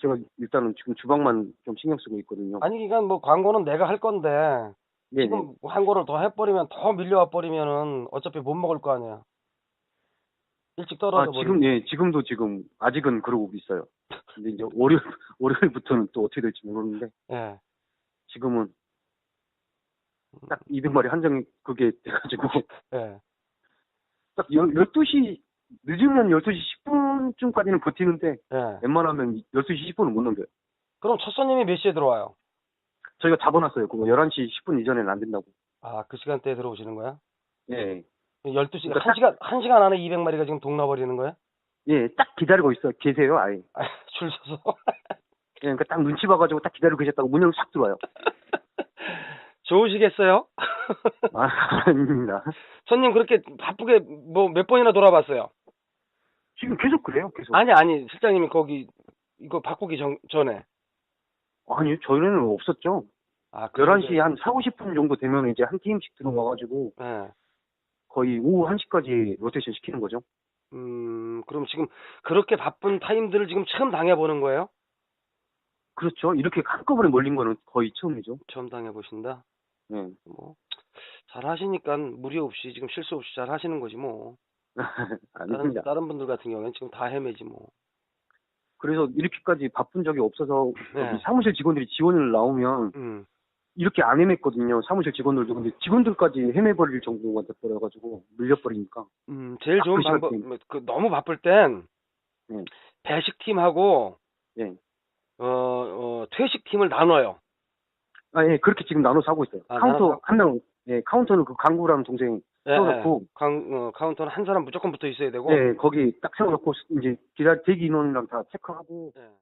제가 일단은 지금 주방만 좀 신경 쓰고 있거든요. 아니 그러니까 뭐 광고는 내가 할 건데 네네. 지금 광고를 더 해버리면 더 밀려와 버리면은 어차피 못 먹을 거 아니야. 일찍 아, 떨어져 버리. 지금, 예, 지금도 지금, 아직은 그러고 있어요. 근데 이제 월요일, 월요일부터는 또 어떻게 될지 모르는데, 예. 지금은 딱 200마리 한정 그게 돼가지고, 예. 딱 12시, 늦으면 12시 10분쯤까지는 버티는데, 예. 웬만하면 12시 10분은 못 넘겨요. 그럼 첫 손님이 몇 시에 들어와요? 저희가 잡아놨어요. 그거 11시 10분 이전에는 안 된다고. 아, 그 시간대에 들어오시는 거야? 예. 12시간, 그러니까 한 시간, 한 시간 안에 200마리가 지금 동나버리는 거야? 예, 딱 기다리고 있어. 계세요, 아예. 아, 줄 서서. 예, 그러니까 딱 눈치 봐가지고 딱 기다리고 계셨다고 문 열고 싹 들어와요. 좋으시겠어요? 아, 아닙니다. 손님 그렇게 바쁘게 뭐 몇 번이나 돌아봤어요? 지금 계속 그래요, 계속. 아니, 아니, 실장님이 거기 이거 바꾸기 전, 전에. 아니, 저희는 없었죠. 아, 그 11시 정도에- 한 4, 50분 정도 되면 이제 한 팀씩 들어와가지고 예. 거의 오후 1시까지 로테이션 시키는 거죠. 음, 그럼 지금 그렇게 바쁜 타임들을 지금 처음 당해보는 거예요? 그렇죠. 이렇게 한꺼번에 몰린 거는 거의 처음이죠. 처음 당해보신다? 예. 뭐, 잘 하시니까 무리 없이 지금 실수 없이 잘 하시는 거지 뭐. 다른, 아닙니다. 다른 분들 같은 경우에는 지금 다 헤매지 뭐. 그래서 이렇게까지 바쁜 적이 없어서 네. 사무실 직원들이 지원을 나오면 음, 이렇게 안 헤맸거든요. 사무실 직원들도. 근데 직원들까지 헤매버릴 정도가 돼버려가지고 밀려버리니까. 음, 제일 딱 좋은 그 방법, 시간대. 뭐, 그 너무 바쁠 땐, 네. 배식팀하고, 예. 어, 어, 퇴식팀을 나눠요. 아, 예, 그렇게 지금 나눠서 하고 있어요. 아, 카운터, 나눠서? 한 명, 예, 카운터는 그 강구라는 동생 예, 세워놓고, 예. 강, 어, 카운터는 한 사람 무조건 붙어 있어야 되고, 예, 거기 딱 세워놓고, 이제 기다, 대기 인원이랑 다 체크하고, 예.